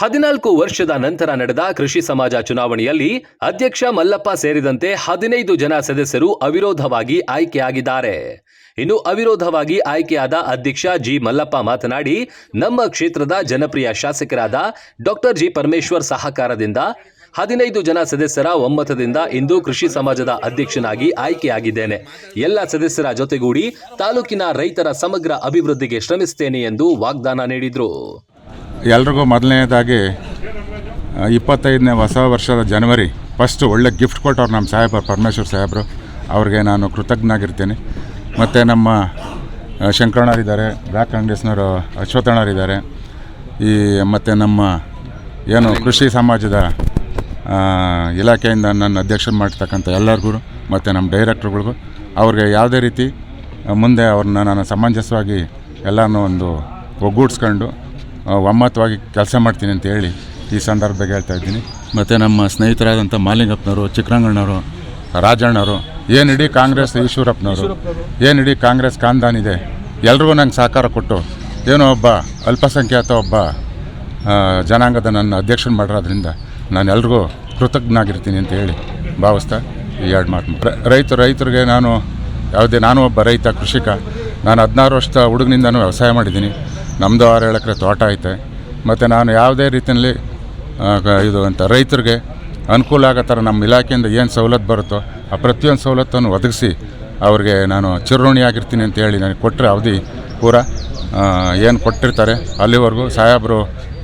ಹದಿನಾಲ್ಕು ವರ್ಷದ ನಂತರ ನಡೆದ ಕೃಷಿ ಸಮಾಜ ಚುನಾವಣೆಯಲ್ಲಿ ಅಧ್ಯಕ್ಷ ಮಲ್ಲಪ್ಪ ಸೇರಿದಂತೆ ಹದಿನೈದು ಜನ ಸದಸ್ಯರು ಅವಿರೋಧವಾಗಿ ಆಯ್ಕೆಯಾಗಿದ್ದಾರೆ. ಇನ್ನು ಅವಿರೋಧವಾಗಿ ಆಯ್ಕೆಯಾದ ಅಧ್ಯಕ್ಷ ಜಿ ಮಲ್ಲಪ್ಪ ಮಾತನಾಡಿ, ನಮ್ಮ ಕ್ಷೇತ್ರದ ಜನಪ್ರಿಯ ಶಾಸಕರಾದ ಡಾಕ್ಟರ್ ಜಿ ಪರಮೇಶ್ವರ್ ಸಹಕಾರದಿಂದ ಹದಿನೈದು ಜನ ಸದಸ್ಯರ ಒಮ್ಮತದಿಂದ ಇಂದು ಕೃಷಿ ಸಮಾಜದ ಅಧ್ಯಕ್ಷನಾಗಿ ಆಯ್ಕೆಯಾಗಿದ್ದೇನೆ. ಎಲ್ಲ ಸದಸ್ಯರ ಜೊತೆಗೂಡಿ ತಾಲೂಕಿನ ರೈತರ ಸಮಗ್ರ ಅಭಿವೃದ್ಧಿಗೆ ಶ್ರಮಿಸುತ್ತೇನೆ ಎಂದು ವಾಗ್ದಾನ ನೀಡಿದರು. ಎಲ್ರಿಗೂ ಮೊದಲನೇದಾಗಿ ಇಪ್ಪತ್ತೈದನೇ ಹೊಸ ವರ್ಷದ ಜನವರಿ ಫಸ್ಟ್ ಒಳ್ಳೆ ಗಿಫ್ಟ್ ಕೊಟ್ಟವ್ರು ನಮ್ಮ ಸಾಹೇಬರು, ಪರಮೇಶ್ವರ್ ಸಾಹೇಬರು. ಅವ್ರಿಗೆ ನಾನು ಕೃತಜ್ಞನಾಗಿರ್ತೀನಿ. ಮತ್ತು ನಮ್ಮ ಶಂಕರಣ್ಣರಿದ್ದಾರೆ ಬ್ಲ್ಯಾಕ್ ಕಾಂಗ್ರೆಸ್ನವರು ಅಶ್ವಥಣ್ಣರಿದ್ದಾರೆ ಈ, ಮತ್ತು ನಮ್ಮ, ಏನು ಕೃಷಿ ಸಮಾಜದ ಇಲಾಖೆಯಿಂದ ನನ್ನ ಅಧ್ಯಕ್ಷರು ಮಾಡಿರ್ತಕ್ಕಂಥ ಎಲ್ಲರಿಗೂ, ಮತ್ತು ನಮ್ಮ ಡೈರೆಕ್ಟ್ರುಗಳಿಗೂ, ಅವ್ರಿಗೆ ಯಾವುದೇ ರೀತಿ ಮುಂದೆ ಅವ್ರನ್ನ ನಾನು ಸಮಂಜಸವಾಗಿ ಎಲ್ಲನೂ ಒಂದು ಒಗ್ಗೂಡಿಸ್ಕೊಂಡು ಒಮ್ಮತವಾಗಿ ಕೆಲಸ ಮಾಡ್ತೀನಿ ಅಂತ ಹೇಳಿ ಈ ಸಂದರ್ಭದಾಗ ಹೇಳ್ತಾ ಇದ್ದೀನಿ. ಮತ್ತು ನಮ್ಮ ಸ್ನೇಹಿತರಾದಂಥ ಮಾಲಿಂಗಪ್ಪನವರು ಚಿಕ್ಕರಂಗಣ್ಣವರು ರಾಜಣ್ಣವರು ಏನು ಇಡೀ ಕಾಂಗ್ರೆಸ್ ಈಶ್ವರಪ್ಪನವರು ಏನು ಇಡೀ ಕಾಂಗ್ರೆಸ್ ಖಾನ್ದಾನ್ ಇದೆ? ಎಲ್ರಿಗೂ ನಂಗೆ ಸಹಕಾರ ಕೊಟ್ಟು ಏನೋ ಒಬ್ಬ ಅಲ್ಪಸಂಖ್ಯಾತ ಒಬ್ಬ ಜನಾಂಗದ ನನ್ನ ಅಧ್ಯಕ್ಷನ ಮಾಡಿರೋದ್ರಿಂದ ನಾನು ಎಲ್ರಿಗೂ ಕೃತಜ್ಞನಾಗಿರ್ತೀನಿ ಅಂತ ಹೇಳಿ ಭಾವಿಸ್ತಾ ಈ ಎರಡು ಮಾತು ರೈತ ರೈತರಿಗೆ ನಾನು ಯಾವುದೇ ನಾನು ಒಬ್ಬ ರೈತ ಕೃಷಿಕ ನಾನು ಹದಿನಾರು ವರ್ಷದ ಹುಡುಗನಿಂದನೂ ವ್ಯವಸಾಯ ಮಾಡಿದ್ದೀನಿ. ನಮ್ಮದು ಆರು ಏಳು ಎಕರೆ ತೋಟ ಐತೆ. ಮತ್ತು ನಾನು ಯಾವುದೇ ರೀತಿಯಲ್ಲಿ ಇದು ಅಂತ ರೈತರಿಗೆ ಅನುಕೂಲ ಆಗೋ ಥರ ನಮ್ಮ ಇಲಾಖೆಯಿಂದ ಏನು ಸವಲತ್ತು ಬರುತ್ತೋ ಆ ಪ್ರತಿಯೊಂದು ಸವಲತ್ತನ್ನು ಒದಗಿಸಿ ಅವ್ರಿಗೆ ನಾನು ಚಿರಋಣಿಯಾಗಿರ್ತೀನಿ ಅಂತ ಹೇಳಿ ನನಗೆ ಕೊಟ್ಟರೆ ಅವಧಿ ಪೂರ ಏನು ಕೊಟ್ಟಿರ್ತಾರೆ. ಅಲ್ಲಿವರೆಗೂ ಸಾಹೇಬರು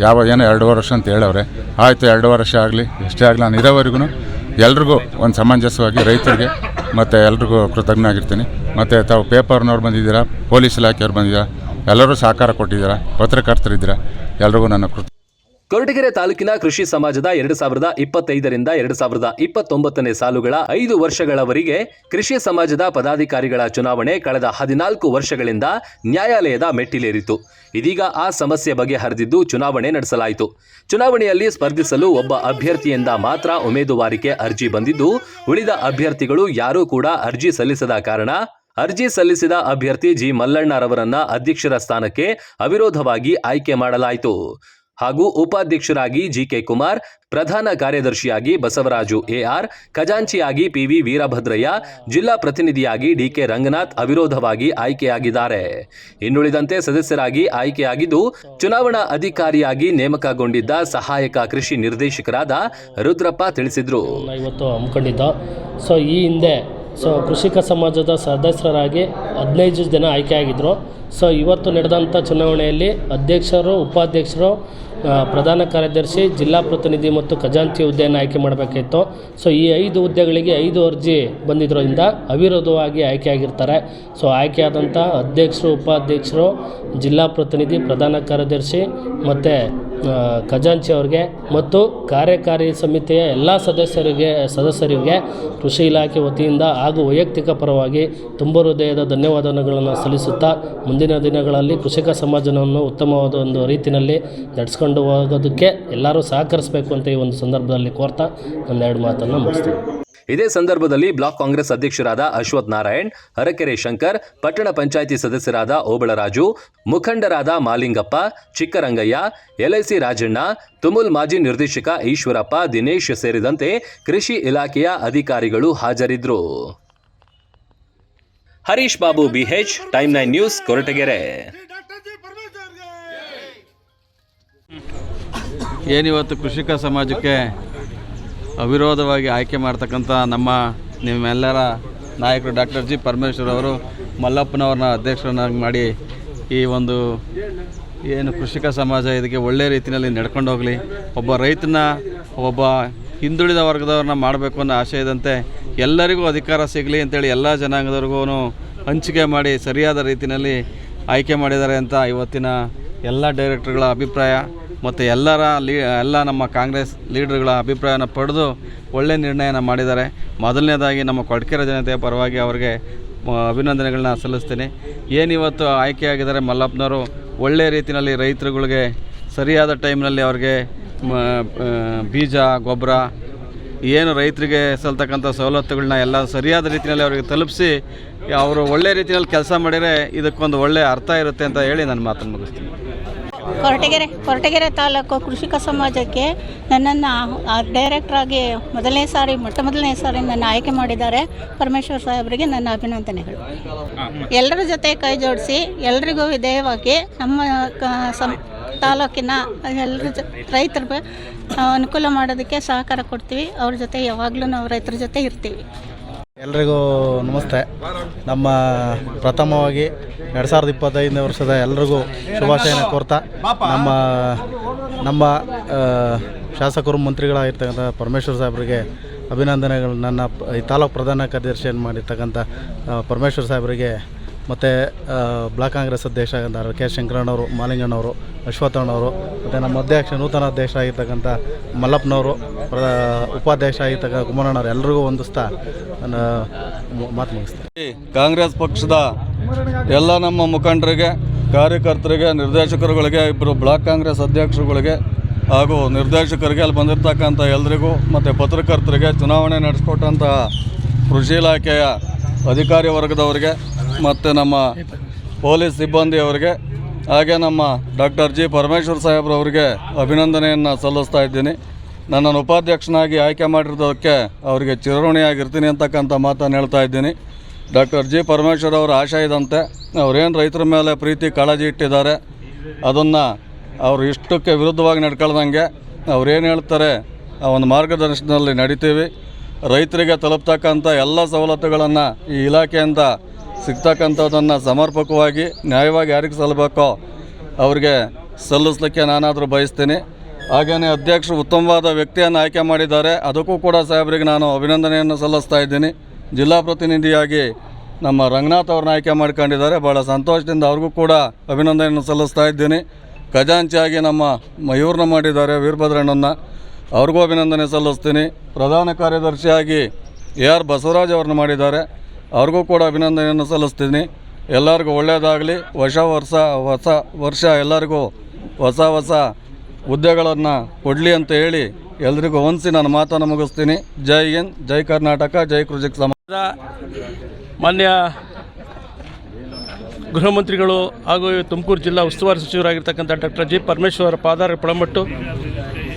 ಯಾವ ಏನೋ ಎರಡೂವರೆ ವರ್ಷ ಅಂತ ಹೇಳವ್ರೆ. ಆಯಿತು ಎರಡೂವರೆ ವರ್ಷ ಆಗಲಿ, ಎಷ್ಟೇ ಆಗಲಿ, ನಾನು ಇರೋವರೆಗೂ ಎಲ್ರಿಗೂ ಒಂದು ಸಮಂಜಸವಾಗಿ ರೈತರಿಗೆ ಮತ್ತು ಎಲ್ರಿಗೂ ಕೃತಜ್ಞ ಆಗಿರ್ತೀನಿ ಮತ್ತು ತಾವು ಪೇಪರ್ನವ್ರು ಬಂದಿದ್ದೀರಾ, ಪೊಲೀಸ್ ಇಲಾಖೆಯವ್ರು ಬಂದಿದ್ದೀರಾ ಎಲ್ಲರೂ ಸಹಕಾರ ಕೊಟ್ಟಿದ್ದೀರಾ? ಪತ್ರಕರ್ತರಿದ್ದೀರಾ? ಎಲ್ಲರಿಗೂ ನನ್ನ ಕೃತ ಕೊರಟಗೆರೆ ತಾಲೂಕಿನ ಕೃಷಿ ಸಮಾಜದ ಎರಡು ಸಾವಿರದ ಇಪ್ಪತ್ತೈದರಿಂದ ಎರಡು ಸಾವಿರದ ಇಪ್ಪತ್ತೊಂಬತ್ತನೇ ಸಾಲುಗಳ ಐದು ವರ್ಷಗಳವರೆಗೆ ಕೃಷಿ ಸಮಾಜದ ಪದಾಧಿಕಾರಿಗಳ ಚುನಾವಣೆ ಕಳೆದ ಹದಿನಾಲ್ಕು ವರ್ಷಗಳಿಂದ ನ್ಯಾಯಾಲಯದ ಮೆಟ್ಟಿಲೇರಿತು ಇದೀಗ ಆ ಸಮಸ್ಯೆ ಬಗೆಹರಿದಿದ್ದು ಚುನಾವಣೆ ನಡೆಸಲಾಯಿತು. ಚುನಾವಣೆಯಲ್ಲಿ ಸ್ಪರ್ಧಿಸಲು ಒಬ್ಬ ಅಭ್ಯರ್ಥಿಯಿಂದ ಮಾತ್ರ ಉಮೇದುವಾರಿಕೆ ಅರ್ಜಿ ಬಂದಿದ್ದು, ಉಳಿದ ಅಭ್ಯರ್ಥಿಗಳು ಯಾರೂ ಕೂಡ ಅರ್ಜಿ ಸಲ್ಲಿಸದ ಕಾರಣ ಅರ್ಜಿ ಸಲ್ಲಿಸಿದ ಅಭ್ಯರ್ಥಿ ಜಿ ಮಲ್ಲಣ್ಣರವರನ್ನ ಅಧ್ಯಕ್ಷರ ಸ್ಥಾನಕ್ಕೆ ಅವಿರೋಧವಾಗಿ ಆಯ್ಕೆ ಮಾಡಲಾಯಿತು. ಹಾಗೂ ಉಪಾಧ್ಯಕ್ಷರಾಗಿ ಜಿಕೆ ಕುಮಾರ್, ಪ್ರಧಾನ ಕಾರ್ಯದರ್ಶಿಯಾಗಿ ಬಸವರಾಜು ಎಆರ್ ಖಜಾಂಚಿಯಾಗಿ ಪಿವಿ ವೀರಭದ್ರಯ್ಯ, ಜಿಲ್ಲಾ ಪ್ರತಿನಿಧಿಯಾಗಿ ಡಿಕೆ ರಂಗನಾಥ್ ಅವಿರೋಧವಾಗಿ ಆಯ್ಕೆಯಾಗಿದ್ದಾರೆ. ಇನ್ನುಳಿದಂತೆ ಸದಸ್ಯರಾಗಿ ಆಯ್ಕೆಯಾಗಿದ್ದು, ಚುನಾವಣಾ ಅಧಿಕಾರಿಯಾಗಿ ನೇಮಕಗೊಂಡಿದ್ದ ಸಹಾಯಕ ಕೃಷಿ ನಿರ್ದೇಶಕರಾದ ರುದ್ರಪ್ಪ ತಿಳಿಸಿದ್ರು. ಸೊ ಈ ಹಿಂದೆ ಸೊ ಕೃಷಿಕ ಸಮಾಜದ ಸದಸ್ಯರಾಗಿ ಹದಿನೈದು ಜನ ಆಯ್ಕೆಯಾಗಿದ್ದರು ಸೊ ಇವತ್ತು ನಡೆದಂಥ ಚುನಾವಣೆಯಲ್ಲಿ ಅಧ್ಯಕ್ಷರು, ಉಪಾಧ್ಯಕ್ಷರು ಪ್ರಧಾನ ಕಾರ್ಯದರ್ಶಿ, ಜಿಲ್ಲಾ ಪ್ರತಿನಿಧಿ ಮತ್ತು ಖಜಾಂಚಿ ಹುದ್ದೆಯನ್ನು ಆಯ್ಕೆ ಮಾಡಬೇಕಿತ್ತು. ಸೊ ಈ ಐದು ಹುದ್ದೆಗಳಿಗೆ ಐದು ಅರ್ಜಿ ಬಂದಿದ್ದರಿಂದ ಅವಿರೋಧವಾಗಿ ಆಯ್ಕೆಯಾಗಿರ್ತಾರೆ ಸೊ ಆಯ್ಕೆಯಾದಂಥ ಅಧ್ಯಕ್ಷರು, ಉಪಾಧ್ಯಕ್ಷರು, ಜಿಲ್ಲಾ ಪ್ರತಿನಿಧಿ, ಪ್ರಧಾನ ಕಾರ್ಯದರ್ಶಿ ಮತ್ತು ಖಜಾಂಚಿ ಅವ್ರಿಗೆ ಮತ್ತು ಕಾರ್ಯಕಾರಿ ಸಮಿತಿಯ ಎಲ್ಲ ಸದಸ್ಯರಿಗೆ ಸದಸ್ಯರಿಗೆ ಕೃಷಿ ಇಲಾಖೆ ವತಿಯಿಂದ ಹಾಗೂ ವೈಯಕ್ತಿಕ ಪರವಾಗಿ ತುಂಬ ಹೃದಯದ ಧನ್ಯವಾದಗಳನ್ನು ಸಲ್ಲಿಸುತ್ತಾ ಮುಂದಿನ ದಿನಗಳಲ್ಲಿ ಕೃಷಿಕ ಸಮಾಜವನ್ನು ಉತ್ತಮವಾದ ಒಂದು ರೀತಿಯಲ್ಲಿ ನಡೆಸ್ಕೊಂಡು ಹೋಗೋದಕ್ಕೆ ಎಲ್ಲರೂ ಸಹಕರಿಸಬೇಕು ಅಂತ ಈ ಒಂದು ಸಂದರ್ಭದಲ್ಲಿ ಕೋರ್ತಾ ಒಂದೆರಡು ಮಾತನ್ನು ಮುಗಿಸ್ತೀನಿ. ಇದೇ ಸಂದರ್ಭದಲ್ಲಿ ಬ್ಲಾಕ್ ಕಾಂಗ್ರೆಸ್ ಅಧ್ಯಕ್ಷರಾದ ಅಶ್ವಥ್ ನಾರಾಯಣ್, ಹರಕೆರೆ ಶಂಕರ್, ಪಟ್ಟಣ ಪಂಚಾಯಿತಿ ಸದಸ್ಯರಾದ ಓಬಳರಾಜು, ಮುಖಂಡರಾದ ಮಾಲಿಂಗಪ್ಪ, ಚಿಕ್ಕರಂಗಯ್ಯ, ಎಲ್ಐಸಿ ರಾಜಣ್ಣ, ತುಮುಲ್ ಮಾಜಿ ನಿರ್ದೇಶಕ ಈಶ್ವರಪ್ಪ, ದಿನೇಶ್ ಸೇರಿದಂತೆ ಕೃಷಿ ಇಲಾಖೆಯ ಅಧಿಕಾರಿಗಳು ಹಾಜರಿದ್ದರು. Harish Babu BH time nine news Koratagere. ಏನಿವತ್ತು ಕೃಷಿಕ ಸಮಾಜಕ್ಕೆ ಅವಿರೋಧವಾಗಿ ಆಯ್ಕೆ ಮಾಡ್ತಕ್ಕಂಥ ನಮ್ಮ ನಿಮ್ಮೆಲ್ಲರ ನಾಯಕರು ಡಾಕ್ಟರ್ ಜಿ ಪರಮೇಶ್ವರ್ ಅವರು ಮಲ್ಲಪ್ಪನವ್ರನ್ನ ಅಧ್ಯಕ್ಷರನ್ನಾಗಿ ಮಾಡಿ ಈ ಒಂದು ಏನು ಕೃಷಿಕ ಸಮಾಜ ಇದಕ್ಕೆ ಒಳ್ಳೆಯ ರೀತಿಯಲ್ಲಿ ನಡ್ಕೊಂಡು ಹೋಗಲಿ. ಒಬ್ಬ ರೈತನ ಒಬ್ಬ ಹಿಂದುಳಿದ ವರ್ಗದವ್ರನ್ನ ಮಾಡಬೇಕು ಅನ್ನೋ ಆಶಯದಂತೆ ಎಲ್ಲರಿಗೂ ಅಧಿಕಾರ ಸಿಗಲಿ ಅಂತೇಳಿ ಎಲ್ಲ ಜನಾಂಗದವ್ರಿಗೂ ಹಂಚಿಕೆ ಮಾಡಿ ಸರಿಯಾದ ರೀತಿಯಲ್ಲಿ ಆಯ್ಕೆ ಮಾಡಿದ್ದಾರೆ ಅಂತ ಇವತ್ತಿನ ಎಲ್ಲ ಡೈರೆಕ್ಟರ್ಗಳ ಅಭಿಪ್ರಾಯ. ಮತ್ತು ಎಲ್ಲರ ಲೀ, ಎಲ್ಲ ನಮ್ಮ ಕಾಂಗ್ರೆಸ್ ಲೀಡರ್ಗಳ ಅಭಿಪ್ರಾಯನ ಪಡೆದು ಒಳ್ಳೆಯ ನಿರ್ಣಯನ ಮಾಡಿದ್ದಾರೆ. ಮೊದಲನೇದಾಗಿ ನಮ್ಮ ಕೊಡ್ಕೆರೆ ಜನತೆಯ ಪರವಾಗಿ ಅವರಿಗೆ ಅಭಿನಂದನೆಗಳನ್ನ ಸಲ್ಲಿಸ್ತೀನಿ. ಏನಿವತ್ತು ಆಯ್ಕೆಯಾಗಿದ್ದಾರೆ ಮಲ್ಲಪ್ಪನವರು ಒಳ್ಳೆಯ ರೀತಿಯಲ್ಲಿ ರೈತರುಗಳಿಗೆ ಸರಿಯಾದ ಟೈಮ್ನಲ್ಲಿ ಅವ್ರಿಗೆ ಬೀಜ, ಗೊಬ್ಬರ, ಏನು ರೈತರಿಗೆ ಸಲ್ತಕ್ಕಂಥ ಸವಲತ್ತುಗಳನ್ನ ಎಲ್ಲ ಸರಿಯಾದ ರೀತಿಯಲ್ಲಿ ಅವರಿಗೆ ತಲುಪಿಸಿ, ಅವರು ಒಳ್ಳೆ ರೀತಿಯಲ್ಲಿ ಕೆಲಸ ಮಾಡಿದರೆ ಇದಕ್ಕೊಂದು ಒಳ್ಳೆಯ ಅರ್ಥ ಇರುತ್ತೆ ಅಂತ ಹೇಳಿ ನಾನು ಮಾತನ್ನು ಮುಗಿಸ್ತೀನಿ. ಕೊರಟಗೆರೆ ಕೊರಟಗೆರೆ ತಾಲೂಕು ಕೃಷಿಕ ಸಮಾಜಕ್ಕೆ ನನ್ನನ್ನು ಡೈರೆಕ್ಟ್ರಾಗಿ ಮೊದಲನೇ ಸಾರಿ, ಮೊಟ್ಟ ಮೊದಲನೇ ಸಾರಿ ನನ್ನ ಆಯ್ಕೆ ಮಾಡಿದ್ದಾರೆ. ಪರಮೇಶ್ವರ್ ಸಾಹೇಬರಿಗೆ ನನ್ನ ಅಭಿನಂದನೆಗಳು. ಎಲ್ಲರ ಜೊತೆ ಕೈ ಜೋಡಿಸಿ ಎಲ್ರಿಗೂ ವಿಧೇಯವಾಗಿ ನಮ್ಮ ತಾಲೂಕಿನ ಎಲ್ಲರ ಜೊ, ರೈತರ ಅನುಕೂಲ ಮಾಡೋದಕ್ಕೆ ಸಹಕಾರ ಕೊಡ್ತೀವಿ. ಅವ್ರ ಜೊತೆ ಯಾವಾಗಲೂ ನಾವು ರೈತರ ಜೊತೆ ಇರ್ತೀವಿ. ಎಲ್ರಿಗೂ ನಮಸ್ತೆ. ನಮ್ಮ ಪ್ರಥಮವಾಗಿ ಎರಡು ಸಾವಿರದ ಇಪ್ಪತ್ತೈದನೇ ವರ್ಷದ ಎಲ್ರಿಗೂ ಶುಭಾಶಯನ ಕೋರ್ತಾ. ನಮ್ಮ ನಮ್ಮ ಶಾಸಕರು, ಮಂತ್ರಿಗಳಾಗಿರ್ತಕ್ಕಂಥ ಪರಮೇಶ್ವರ್ ಸಾಹೇಬರಿಗೆ ಅಭಿನಂದನೆಗಳು. ನನ್ನ ಈ ತಾಲೂಕು ಪ್ರಧಾನ ಕಾರ್ಯದರ್ಶಿಯನ್ನು ಮಾಡಿರ್ತಕ್ಕಂಥ ಪರಮೇಶ್ವರ್ ಸಾಹೇಬರಿಗೆ ಮತ್ತು ಬ್ಲಾಕ್ ಕಾಂಗ್ರೆಸ್ ಅಧ್ಯಕ್ಷ ಆಗಿದ್ದಾರೆ ಕೆ ಶಂಕರಣ್ಣವರು ಮಾಲಿಂಗಣ್ಣವರು ಅಶ್ವಥಣ್ಣವರು ಮತ್ತು ನಮ್ಮ ಅಧ್ಯಕ್ಷ, ನೂತನ ಅಧ್ಯಕ್ಷ ಆಗಿರ್ತಕ್ಕಂಥ ಮಲ್ಲಪ್ಪನವರು ಉಪಾಧ್ಯಕ್ಷ ಆಗಿರ್ತಕ್ಕಂಥ ಕುಮಾರಣ್ಣವ್ರು ಎಲ್ರಿಗೂ ಹೊಂದಿಸ್ತಾ ನಾನು ಮಾತು ಮುಗಿಸ್ತೇನೆ. ಕಾಂಗ್ರೆಸ್ ಪಕ್ಷದ ಎಲ್ಲ ನಮ್ಮ ಮುಖಂಡರಿಗೆ, ಕಾರ್ಯಕರ್ತರಿಗೆ, ನಿರ್ದೇಶಕರುಗಳಿಗೆ ಇಬ್ಬರು ಬ್ಲಾಕ್ ಕಾಂಗ್ರೆಸ್ ಅಧ್ಯಕ್ಷರುಗಳಿಗೆ ಹಾಗೂ ನಿರ್ದೇಶಕರಿಗೆ ಅಲ್ಲಿ ಬಂದಿರತಕ್ಕಂಥ ಎಲ್ರಿಗೂ, ಮತ್ತು ಪತ್ರಕರ್ತರಿಗೆ ಚುನಾವಣೆ ನಡೆಸ್ಕೊಟ್ಟಂತಹ ಕೃಷಿ ಇಲಾಖೆಯ ಅಧಿಕಾರಿ ವರ್ಗದವರಿಗೆ ಮತ್ತು ನಮ್ಮ ಪೊಲೀಸ್ ಸಿಬ್ಬಂದಿಯವರಿಗೆ ಹಾಗೆ ನಮ್ಮ ಡಾಕ್ಟರ್ ಜಿ ಪರಮೇಶ್ವರ್ ಸಾಹೇಬ್ರವರಿಗೆ ಅಭಿನಂದನೆಯನ್ನು ಸಲ್ಲಿಸ್ತಾ ಇದ್ದೀನಿ. ನನ್ನನ್ನು ಉಪಾಧ್ಯಕ್ಷನಾಗಿ ಆಯ್ಕೆ ಮಾಡಿರೋದಕ್ಕೆ ಅವರಿಗೆ ಚಿರಋಣಿಯಾಗಿರ್ತೀನಿ ಅಂತಕ್ಕಂಥ ಮಾತನ್ನು ಹೇಳ್ತಾ ಇದ್ದೀನಿ. ಡಾಕ್ಟರ್ ಜಿ ಪರಮೇಶ್ವರ್ ಅವರ ಆಶಯ ಇದಂತೆ ಅವರೇನು ರೈತರ ಮೇಲೆ ಪ್ರೀತಿ ಕಾಳಜಿ ಇಟ್ಟಿದ್ದಾರೆ, ಅದನ್ನು ಅವರು ಇಷ್ಟಕ್ಕೆ ವಿರುದ್ಧವಾಗಿ ನಡ್ಕೊಳ್ದಂಗೆ ಅವ್ರೇನು ಹೇಳ್ತಾರೆ, ಆ ಒಂದು ಮಾರ್ಗದರ್ಶನದಲ್ಲಿ ನಡಿತೀವಿ. ರೈತರಿಗೆ ತಲುಪ್ತಕ್ಕಂಥ ಎಲ್ಲ ಸವಲತ್ತುಗಳನ್ನು ಈ ಇಲಾಖೆಯಿಂದ ಸಿಗ್ತಕ್ಕಂಥದ್ದನ್ನು ಸಮರ್ಪಕವಾಗಿ, ನ್ಯಾಯವಾಗಿ ಯಾರಿಗೆ ಸಲ್ಲಬೇಕೋ ಅವ್ರಿಗೆ ಸಲ್ಲಿಸ್ಲಿಕ್ಕೆ ನಾನಾದರೂ ಬಯಸ್ತೀನಿ. ಹಾಗೆಯೇ ಅಧ್ಯಕ್ಷರು ಉತ್ತಮವಾದ ವ್ಯಕ್ತಿಯನ್ನು ಆಯ್ಕೆ ಮಾಡಿದ್ದಾರೆ. ಅದಕ್ಕೂ ಕೂಡ ಸಾಹೇಬರಿಗೆ ನಾನು ಅಭಿನಂದನೆಯನ್ನು ಸಲ್ಲಿಸ್ತಾ ಇದ್ದೀನಿ. ಜಿಲ್ಲಾ ಪ್ರತಿನಿಧಿಯಾಗಿ ನಮ್ಮ ರಂಗನಾಥ್ ಅವ್ರನ್ನ ಆಯ್ಕೆ ಮಾಡ್ಕೊಂಡಿದ್ದಾರೆ. ಭಾಳ ಸಂತೋಷದಿಂದ ಅವ್ರಿಗೂ ಕೂಡ ಅಭಿನಂದನೆಯನ್ನು ಸಲ್ಲಿಸ್ತಾ ಇದ್ದೀನಿ. ಖಜಾಂಚಿಯಾಗಿ ನಮ್ಮ ಮಯೂರನ್ನ ಮಾಡಿದ್ದಾರೆ ವೀರಭದ್ರಣ್ಣನ ಅವ್ರಿಗೂ ಅಭಿನಂದನೆ ಸಲ್ಲಿಸ್ತೀನಿ. ಪ್ರಧಾನ ಕಾರ್ಯದರ್ಶಿಯಾಗಿ ಎ ಆರ್ ಬಸವರಾಜ್ ಅವ್ರನ್ನ ಮಾಡಿದ್ದಾರೆ. ಅವ್ರಿಗೂ ಕೂಡ ಅಭಿನಂದನೆಯನ್ನು ಸಲ್ಲಿಸ್ತೀನಿ. ಎಲ್ಲರಿಗೂ ಒಳ್ಳೆಯದಾಗಲಿ ಹೊಸ ವರ್ಷ ಹೊಸ ವರ್ಷ, ಎಲ್ಲರಿಗೂ ಹೊಸ ಹೊಸ ಹುದ್ದೆಗಳನ್ನು ಕೊಡಲಿ ಅಂತ ಹೇಳಿ ಎಲ್ರಿಗೂ ಹೊಂದಿಸಿ ನಾನು ಮಾತನ್ನು ಮುಗಿಸ್ತೀನಿ. ಜೈ ಹಿಂದ್, ಜೈ ಕರ್ನಾಟಕ, ಜೈ ಕೃಷಿಕ್ ಸಮಾಜ. ಮಾನ್ಯ ಗೃಹ ಮಂತ್ರಿಗಳು ಹಾಗೂ ತುಮಕೂರು ಜಿಲ್ಲಾ ಉಸ್ತುವಾರಿ ಸಚಿವರಾಗಿರ್ತಕ್ಕಂಥ ಡಾಕ್ಟರ್ ಜಿ ಪರಮೇಶ್ವರ ಪಾದಾರ ಪಳಮಟ್ಟು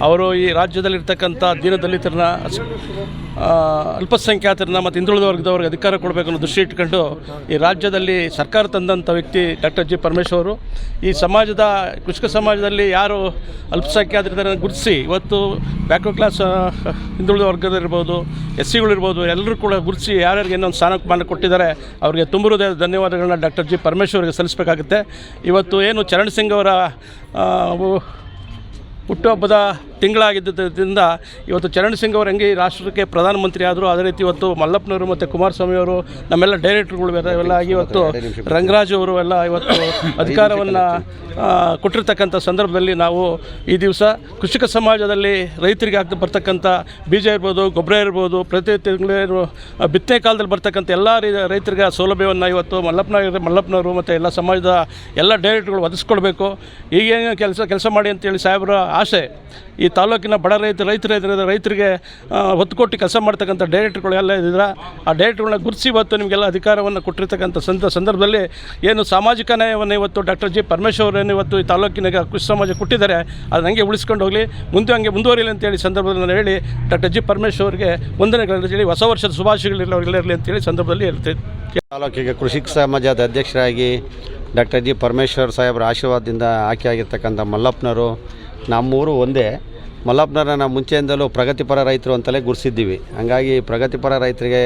ಅವರು ಈ ರಾಜ್ಯದಲ್ಲಿರ್ತಕ್ಕಂಥ ದೀನದಲಿತರನ್ನ ಅಲ್ಪಸಂಖ್ಯಾತರನ್ನ ಮತ್ತು ಹಿಂದುಳಿದ ವರ್ಗದವ್ರಿಗೆ ಅಧಿಕಾರ ಕೊಡಬೇಕು ಅನ್ನೋ ದೃಷ್ಟಿ ಇಟ್ಕೊಂಡು ಈ ರಾಜ್ಯದಲ್ಲಿ ಸರ್ಕಾರ ತಂದಂಥ ವ್ಯಕ್ತಿ ಡಾಕ್ಟರ್ ಜಿ ಪರಮೇಶ್ವರರು ಈ ಸಮಾಜದ, ಕೃಷಿಕ ಸಮಾಜದಲ್ಲಿ ಯಾರು ಅಲ್ಪಸಂಖ್ಯಾತರಿದ್ದಾರೆ ಗುರುತಿಸಿ, ಇವತ್ತು ಬ್ಯಾಕ್ವರ್ಡ್ ಕ್ಲಾಸ್ ಹಿಂದುಳಿದ ವರ್ಗದಲ್ಲಿರ್ಬೋದು ಎಸ್ ಸಿಗಳಿರ್ಬೋದು ಎಲ್ಲರೂ ಕೂಡ ಗುರುತಿಸಿ ಯಾರ್ಯಾರಿಗೆ ಇನ್ನೊಂದು ಸ್ಥಾನಮಾನ ಕೊಟ್ಟಿದ್ದಾರೆ, ಅವರಿಗೆ ತುಂಬ ಧನ್ಯವಾದಗಳನ್ನ ಡಾಕ್ಟರ್ ಜಿ ಪರಮೇಶ್ವರ್ಗೆ ಸಲ್ಲಿಸಬೇಕಾಗುತ್ತೆ. ಇವತ್ತು ಏನು ಚರಣ್ ಸಿಂಗ್ ಅವರ પુટ્ટા બધા ತಿಂಗಳಾಗಿದ್ದರಿಂದ ಇವತ್ತು ಚರಣ್ ಸಿಂಗ್ ಅವರು ಹೆಂಗೆ ರಾಷ್ಟ್ರಕ್ಕೆ ಪ್ರಧಾನಮಂತ್ರಿ ಆದರು, ಅದೇ ರೀತಿ ಇವತ್ತು ಮಲ್ಲಪ್ಪನವರು ಮತ್ತು ಕುಮಾರಸ್ವಾಮಿ ಅವರು ನಮ್ಮೆಲ್ಲ ಡೈರೆಕ್ಟರ್ಗಳು ಇವೆಲ್ಲ ಇವತ್ತು ರಂಗರಾಜ್ ಅವರು ಎಲ್ಲ ಇವತ್ತು ಅಧಿಕಾರವನ್ನು ಕೊಟ್ಟಿರ್ತಕ್ಕಂಥ ಸಂದರ್ಭದಲ್ಲಿ ನಾವು ಈ ದಿವಸ ಕೃಷಿಕ ಸಮಾಜದಲ್ಲಿ ರೈತರಿಗೆ ಆಗ್ತಾ ಬರ್ತಕ್ಕಂಥ ಬೀಜ ಇರ್ಬೋದು, ಗೊಬ್ಬರ ಇರ್ಬೋದು, ಪ್ರತಿ ತಿಂಗಳು ಬಿತ್ತನೆ ಕಾಲದಲ್ಲಿ ಬರ್ತಕ್ಕಂಥ ಎಲ್ಲ ರೈತರಿಗೆ ಸೌಲಭ್ಯವನ್ನು ಇವತ್ತು ಮಲ್ಲಪ್ಪನ, ಮಲ್ಲಪ್ಪನವರು ಮತ್ತು ಎಲ್ಲ ಸಮಾಜದ ಎಲ್ಲ ಡೈರೆಕ್ಟ್ಗಳು ಒದಗಿಸ್ಕೊಡ್ಬೇಕು. ಈಗೇನು ಕೆಲಸ ಕೆಲಸ ಮಾಡಿ ಅಂತೇಳಿ ಸಾಹೇಬರ ಆಸೆ, ಈ ತಾಲೂಕಿನ ಬಡ ರೈತ ರೈತರ ರೈತರಿಗೆ ಹೊತ್ತು ಕೊಟ್ಟು ಕೆಲಸ ಮಾಡ್ತಕ್ಕಂಥ ಡೈರೆಕ್ಟ್ರುಗಳು ಎಲ್ಲ ಇದ್ದೀರ ಆ ಡೈರೆಕ್ಟ್ರುಗಳನ್ನ ಗುರುತಿಸಿ ಇವತ್ತು ನಿಮಗೆಲ್ಲ ಅಧಿಕಾರವನ್ನು ಕೊಟ್ಟಿರ್ತಕ್ಕಂಥ ಸಂದ, ಸಂದರ್ಭದಲ್ಲಿ ಏನು ಸಾಮಾಜಿಕ ನ್ಯಾಯವನ್ನು ಇವತ್ತು ಡಾಕ್ಟರ್ ಜಿ ಪರಮೇಶ್ವರನ್ನು ಇವತ್ತು ಈ ತಾಲೂಕಿನಾಗ ಕೃಷಿ ಸಮಾಜ ಕೊಟ್ಟಿದ್ದಾರೆ, ಅದನ್ನ ಹಂಗೆ ಉಳಿಸ್ಕೊಂಡು ಹೋಗಲಿ, ಮುಂದೆ ಹಂಗೆ ಮುಂದುವರಿಯಲಿ ಅಂತೇಳಿ ಸಂದರ್ಭದಲ್ಲಿ ನಾನು ಹೇಳಿ, ಡಾಕ್ಟರ್ ಜಿ ಪರಮೇಶ್ವರ್ಗೆ ವಂದನೆಗಳನ್ನು ಹೇಳಿ ಹೊಸ ವರ್ಷದ ಶುಭಾಶಯಗಳಿರಲಿ ಅಂತೇಳಿ ಸಂದರ್ಭದಲ್ಲಿ ಹೇಳ್ತೇನೆ ತಾಲೂಕಿಗೆ ಕೃಷಿ ಸಮಾಜದ ಅಧ್ಯಕ್ಷರಾಗಿ ಡಾಕ್ಟರ್ ಜಿ ಪರಮೇಶ್ವರ್ ಸಾಹೇಬ್ರ ಆಶೀರ್ವಾದದಿಂದ ಆಯ್ಕೆ ಆಗಿರ್ತಕ್ಕಂಥ ಮಲ್ಲಪ್ಪನವರು ನಮ್ಮೂರು ಒಂದೇ. ಮಲ್ಲಪ್ಪನವ್ರನ್ನ ನಾವು ಮುಂಚೆಯಿಂದಲೂ ಪ್ರಗತಿಪರ ರೈತರು ಅಂತಲೇ ಗುರುಸಿದ್ದೀವಿ. ಹಂಗಾಗಿ ಪ್ರಗತಿಪರ ರೈತರಿಗೆ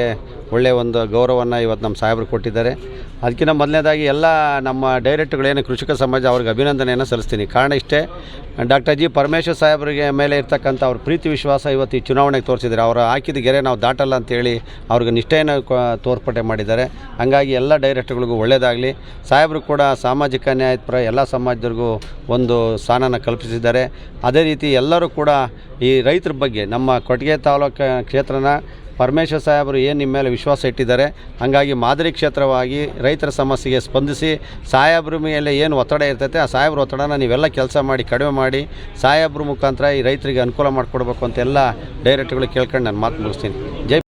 ಒಳ್ಳೆಯ ಒಂದು ಗೌರವವನ್ನು ಇವತ್ತು ನಮ್ಮ ಸಾಹೇಬರು ಕೊಟ್ಟಿದ್ದಾರೆ. ಅದಕ್ಕಿಂತ ಮೊದಲನೇದಾಗಿ ಎಲ್ಲ ನಮ್ಮ ಡೈರೆಕ್ಟ್ಗಳೇನು ಕೃಷಿಕ ಸಮಾಜ ಅವ್ರಿಗೆ ಅಭಿನಂದನೆಯನ್ನು ಸಲ್ಲಿಸ್ತೀನಿ. ಕಾರಣ ಇಷ್ಟೇ, ಡಾಕ್ಟರ್ ಜಿ ಪರಮೇಶ್ವರ್ ಸಾಹೇಬರಿಗೆ ಮೇಲೆ ಇರ್ತಕ್ಕಂಥ ಅವ್ರ ಪ್ರೀತಿ ವಿಶ್ವಾಸ ಇವತ್ತು ಈ ಚುನಾವಣೆಗೆ ತೋರಿಸಿದ್ದಾರೆ. ಅವರು ಹಾಕಿದ ಗೆರೆ ನಾವು ದಾಟಲ್ಲ ಅಂತೇಳಿ ಅವ್ರಿಗೆ ನಿಷ್ಠೆಯನ್ನು ತೋರ್ಪಟೆ ಮಾಡಿದ್ದಾರೆ. ಹಂಗಾಗಿ ಎಲ್ಲ ಡೈರೆಕ್ಟ್ಗಳಿಗೂ ಒಳ್ಳೆಯದಾಗಲಿ ಸಾಹೇಬರು ಕೂಡ ಸಾಮಾಜಿಕ ನ್ಯಾಯಪರ ಎಲ್ಲ ಸಮಾಜದವ್ರಿಗೂ ಒಂದು ಸ್ಥಾನನ ಕಲ್ಪಿಸಿದ್ದಾರೆ. ಅದೇ ರೀತಿ ಎಲ್ಲರೂ ಕೂಡ ಈ ರೈತರ ಬಗ್ಗೆ ನಮ್ಮ ಕೊಟ್ಟಿಗೆ ತಾಲೂಕು ಕ್ಷೇತ್ರನ ಪರಮೇಶ್ವರ್ ಸಾಹೇಬರು ಏನು ನಿಮ್ಮ ಮೇಲೆ ವಿಶ್ವಾಸ ಇಟ್ಟಿದ್ದಾರೆ, ಹಾಗಾಗಿ ಮಾದರಿ ಕ್ಷೇತ್ರವಾಗಿ ರೈತರ ಸಮಸ್ಯೆಗೆ ಸ್ಪಂದಿಸಿ ಸಾಹೇಬ್ರ ಮೇಲೆ ಏನು ಒತ್ತಡ ಇರ್ತೈತೆ, ಆ ಸಾಹೇಬ್ರ ಒತ್ತಡನ ನೀವೆಲ್ಲ ಕೆಲಸ ಮಾಡಿ, ಕಡಿಮೆ ಮಾಡಿ, ಸಾಹೇಬ್ರ ಮುಖಾಂತರ ಈ ರೈತರಿಗೆ ಅನುಕೂಲ ಮಾಡಿಕೊಡ್ಬೇಕು ಅಂತೆಲ್ಲ ಡೈರೆಕ್ಟ್ಗಳು ಕೇಳ್ಕೊಂಡು ನಾನು ಮಾತು ಮುಗಿಸ್ತೀನಿ. ಜೈ